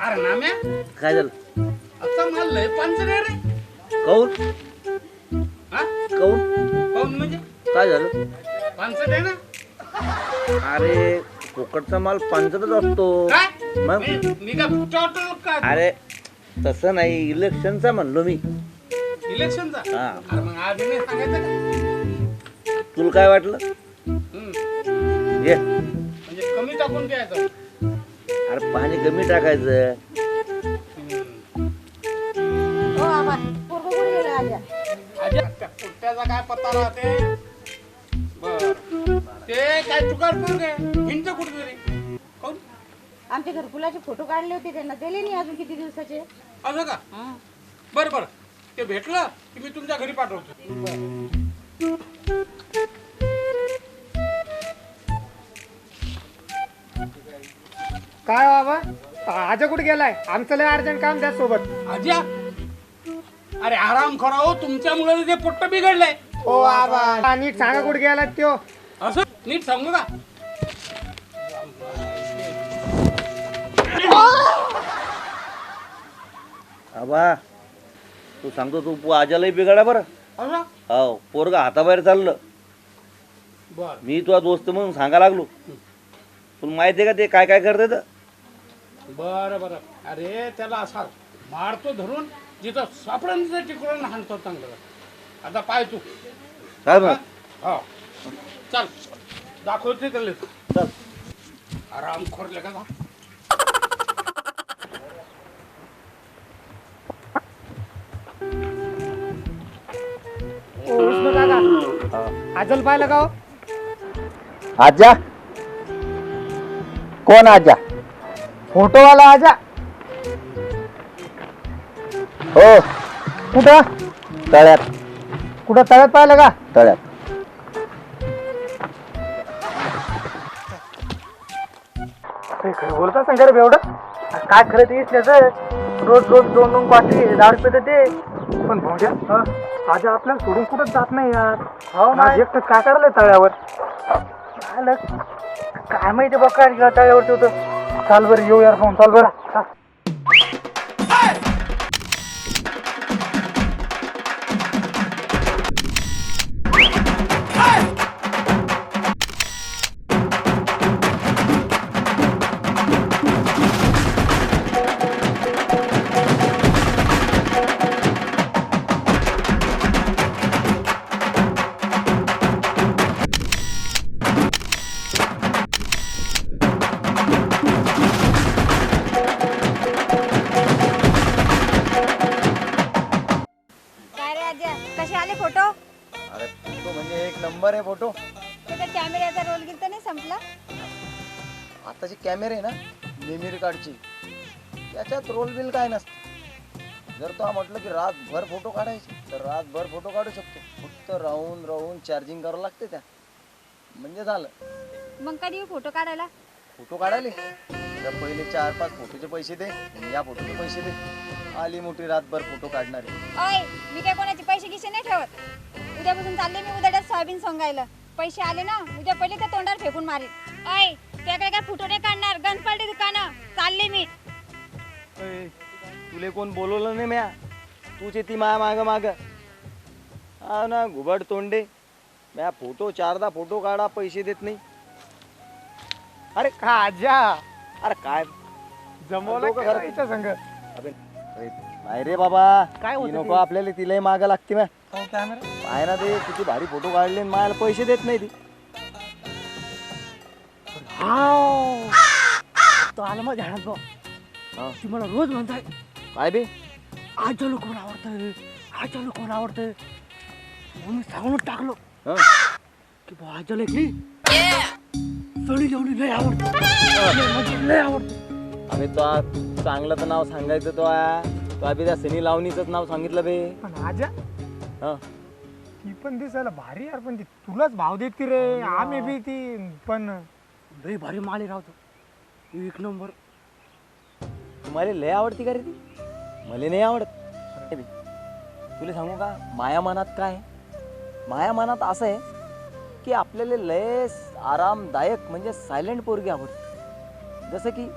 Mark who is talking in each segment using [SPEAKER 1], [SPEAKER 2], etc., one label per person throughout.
[SPEAKER 1] अरे नाम्या
[SPEAKER 2] काय झालं?
[SPEAKER 1] आता मला लय आहे रे. हा?
[SPEAKER 2] काऊन?
[SPEAKER 1] पाहून म्हणजे?
[SPEAKER 2] काय झालं?
[SPEAKER 1] आहे ना?
[SPEAKER 2] अरे माल पांचटच असतो.
[SPEAKER 1] काय?
[SPEAKER 2] मग?
[SPEAKER 1] मी मी का टोटल का
[SPEAKER 2] अरे तसं नाही इलेक्शनचा म्हणलो मी.
[SPEAKER 1] इलेक्शनचा
[SPEAKER 2] हा.
[SPEAKER 1] अरे मग आधी नाही सांगायचं का?
[SPEAKER 2] तुला काय वाटलं. घे
[SPEAKER 1] म्हणजे कमी टाकून द्यायचं
[SPEAKER 2] अरे पाणी कमी टाकायचं.
[SPEAKER 3] हो आबा. पोरगं कुठे गेलं आजा
[SPEAKER 1] आज्या, त्या पुट्ट्याचा काय पत्ता राहते? बर. ते काय चुकार कुठेतरी
[SPEAKER 3] आमच्या घरकुलाचे फोटो काढले होते त्यांना दिले नाही अजून किती दिवसाचे.
[SPEAKER 1] असं का. बरं बरं. ते भेटलं की मी तुमच्या घरी पाठवतो.
[SPEAKER 4] काय बाबा? आजा कुठे गेलाय? आमचं लय अर्जंट काम त्या सोबत.
[SPEAKER 1] आज्या? अरे आराम करा हो तुमच्यामुळे ते पोट्ट बिघडलंय.
[SPEAKER 4] हो बाबा नीट सांगा कुठे गेला त्यो.
[SPEAKER 1] असं? नीट सांगू का?
[SPEAKER 2] आबा तू सांगतो तू पो- आजालाही बिघाडा बरं.
[SPEAKER 1] असं
[SPEAKER 2] हो पोरगा हाताबाहेर चाललं.
[SPEAKER 1] बर.
[SPEAKER 2] मी तुझा दोस्त म्हणून सांगा लागलो. तुला माहिती आहे का ते काय काय करते तर
[SPEAKER 1] बरं बरं. अरे त्याला असा मारतो धरून जिथं सापडन तिथं टिकून हाणतो चांगलं. आता पाय तू.
[SPEAKER 2] काय मग
[SPEAKER 1] हो. चल. दाखवते त्याला.
[SPEAKER 2] चल.
[SPEAKER 1] आराम खोरले का
[SPEAKER 4] आजल पाहिलं का हो?
[SPEAKER 2] आजा? कोण आजा?
[SPEAKER 4] फोटोवाला आजा.
[SPEAKER 2] हो.
[SPEAKER 4] कुठं?
[SPEAKER 2] तळ्यात.
[SPEAKER 4] कुठं? तळ्यात पाहिलं का?
[SPEAKER 2] तळ्यात.
[SPEAKER 4] बोलता संगर एवढं काय खरं ते त्याचं रोज रोज दोन दोन पाठी दहा रुपये तर ते पण भाऊजा आज आपल्याला सोडून कुठंच जात नाही यार. हो ना. एकटं काय करायला तळ्यावर काय माहिती बघ काय तळ्यावरती होतं. चाल बरं येऊ यार भाऊ चाल बरं.
[SPEAKER 2] नंबर आहे फोटो।
[SPEAKER 5] त्याचा कॅमेऱ्याचा रोल गिल तर नाही संपला?
[SPEAKER 2] आताचे कॅमेरे आहे ना मेमरी कार्डची त्याच्यात रोल बिल काय नसतं. जर तो म्हटलं की रातभर फोटो काढायचे तर रातभर फोटो काढू शकतो. फक्त राहून राहून चार्जिंग करावं लागते त्या. म्हणजे झालं.
[SPEAKER 5] मग कधी येऊ फोटो काढायला?
[SPEAKER 2] फोटो काढायले? तर पहिले चार पाच फोटोचे पैसे दे आणि या फोटोचे पैसे दे. आली मोठी रातभर फोटो काढणारी.
[SPEAKER 5] ओय मी काय कोणाचे पैसे गिसे नाही ठेवत? उद्यापासून चालले मी उद्या सोयाबीन सोंगायला. पैसे आले ना उद्या पहिले त्या तोंडावर फेकून मारेल ओय त्याकडे काय फोटो नाही काढणार? गणपती दुकानं. चालले मी.
[SPEAKER 2] तुले कोण बोलवलं नाही म्या? तूच येते माया माग माग. हा ना घुबड तोंडे. म्या फोटो चारदा फोटो काढा पैसे देत नाही.
[SPEAKER 4] अरे का आजा.
[SPEAKER 2] अरे काय?
[SPEAKER 4] जमवलं
[SPEAKER 2] डोकं
[SPEAKER 4] का संग?
[SPEAKER 2] अबे, अरे, नाही रे बाबा.
[SPEAKER 4] काय होतं
[SPEAKER 2] ती
[SPEAKER 4] ते?
[SPEAKER 2] नको आपल्याला तिलाही माग लागते म्या.
[SPEAKER 4] कॅमेरा
[SPEAKER 2] ना ते किती भारी फोटो काढले आणि मायाला पैसे देत नाही ती.
[SPEAKER 4] तो आला मग ध्यानात
[SPEAKER 2] हा.
[SPEAKER 4] ती मला रोज म्हणताय
[SPEAKER 2] काय बे?
[SPEAKER 4] आज चालू कोण आवडतं? आज चालू कोण आवडतं? म्हणून सांगून टाकलो.
[SPEAKER 2] हा.
[SPEAKER 4] की बा आज चालू की सळी जेवढी लय आवडतं. लय म्हणजे लय आवडतं.
[SPEAKER 2] अरे तो आ- चांगलं तर नाव सांगायचं तो आ. तो आधी त्या सनी लावणीच नाव सांगितलं बे.
[SPEAKER 4] पण आजा
[SPEAKER 2] हा.
[SPEAKER 4] ती पण दिसायला भारी यार पण ती तुलाच भाव देते रे? आम्ही बी ती पण लय भारी माळी राहतो. एक नंबर.
[SPEAKER 2] तुम्हाला लय आवडती का रे ती? मला नाही आवडत. हे बे, तुला सांगू का माया मनात काय आहे? माया मनात असं आहे की आपल्याला लय आरामदायक म्हणजे सायलेंट पोरगी आवडते. जसं की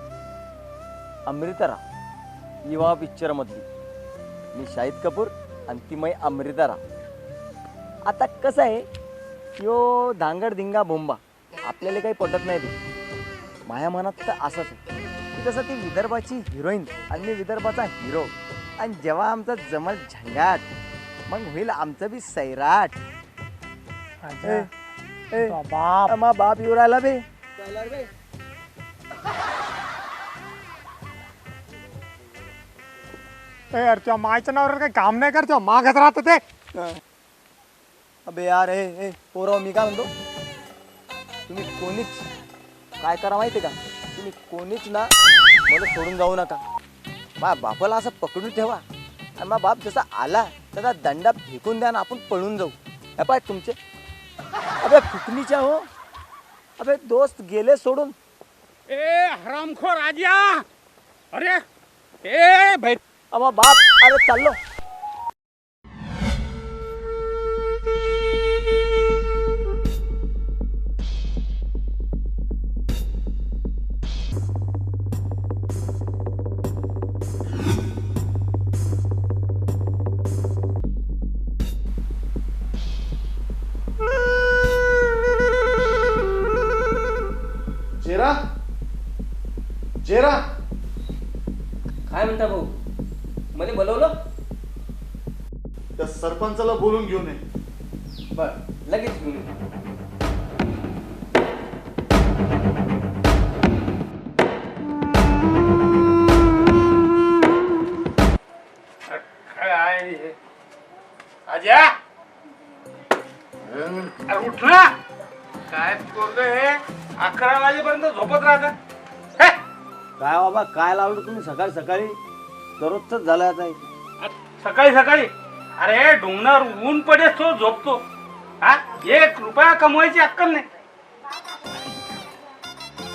[SPEAKER 2] अमृता राव युवा पिक्चरमधली मी शाहिद कपूर आणि ती मै अमृता राव आता कसं आहे यो धांगड धिंगा बोंबा आपल्याला काही पटत नाही ते माझ्या मनात तर असंच आहे. की जसं ती विदर्भाची हिरोईन आणि मी विदर्भाचा हिरो. आणि जेव्हा आमचं जमल झंगाट मग होईल आमचं बी सैराट. ए,
[SPEAKER 4] बाप.
[SPEAKER 2] मा बाप येऊ राहिला बे.
[SPEAKER 4] ए, यार तुझ्या मायच्या नावावर काही काम नाही करतो मागत राहत ते.
[SPEAKER 2] अबे यार ए ए पोराव मी काय म्हणतो? तुम्ही कोणीच काय करा माहिती का? तुम्ही कोणीच ना मला सोडून जाऊ नका. माझ्या बापाला असं पकडून ठेवा. आणि माझा बाप जसा आला त्याचा दंडा फेकून द्या ना आपण पळून जाऊ. हे पाय तुमचे. अबे फुकणीच्या हो? अबे दोस्त गेले सोडून.
[SPEAKER 1] ए हरामखोर राजा अरे ए भाई.
[SPEAKER 2] अबा बाप अरे चाललो.
[SPEAKER 6] जेरा? जेरा?
[SPEAKER 2] काय म्हणता भाऊ? मध्ये बोलवलं?
[SPEAKER 6] त्या सरपंचाला बोलून घेऊन ये.
[SPEAKER 2] बर लगेच घेऊन ये.
[SPEAKER 1] काय हे? हे? अकरा वाजेपर्यंत झोपत राहत. हे?
[SPEAKER 2] काय बाबा काय लावलं तुम्ही सकाळी सकाळी? दररोजच झालं आता हे.
[SPEAKER 1] सकाळी सकाळी. अरे डोंगरावर ऊन पडे तो झोपतो. हा? एक रुपया कमवायची अक्कल नाही.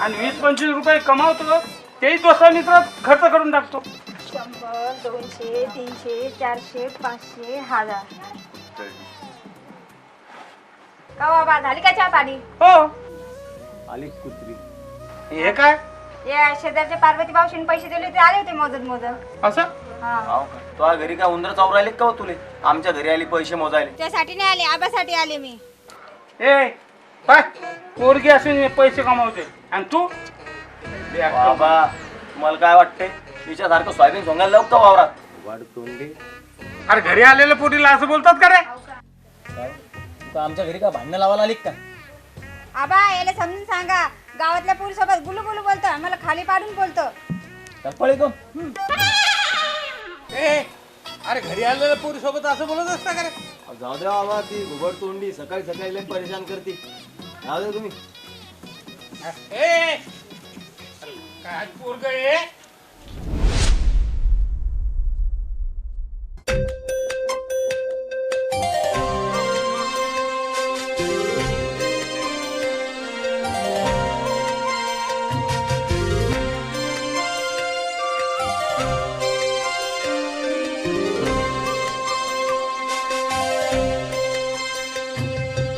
[SPEAKER 1] आणि वीस पंचवीस रुपये कमावतो तेही दोस्ता मित्रात खर्च करून टाकतो.
[SPEAKER 5] शंभर दोनशे तीनशे चारशे पाचशे हजार. का बाबा झाली का चहा पाणी?
[SPEAKER 1] हो.
[SPEAKER 2] आली कुत्री.
[SPEAKER 1] हे काय?
[SPEAKER 5] या शेजारच्या पार्वती मावशीने पैसे दिले ते आले होते मोजत मोजत.
[SPEAKER 1] असं?
[SPEAKER 5] हा.
[SPEAKER 2] तुझ्या घरी काय उंदर चावून राहिले का हो तुले? आमच्या घरी आली पैसे मोजायले.
[SPEAKER 5] त्यासाठी नाही आले आबासाठी आले मी.
[SPEAKER 1] ए पाय पोरगी असून पैसे कमावते. आणि तू.
[SPEAKER 2] बाबा तुम्हाला काय वाटतंय तिच्यासारखं सोयाबीन सोंगायला लावू का वावरात? वाढ तोंडी
[SPEAKER 1] अरे घरी आलेल्या पोरीला असं बोलतात का रे?
[SPEAKER 2] काय? तू आमच्या घरी का भांडणं लावायला आली का?
[SPEAKER 5] आबा याला समजून सांगा. गावातल्या पोरी सोबत गुलू गुलू बोलतो मला खाली पाडून बोलतो.
[SPEAKER 1] ए अरे घरी आलेल्या पोरी सोबत असं बोलत असता का रे?
[SPEAKER 2] जाऊ दे बाबा ती घुबड तोंडी सकाळी सकाळी लय परेशान करते. जाऊ दे तुम्ही.
[SPEAKER 1] ए काय पोरग आहे?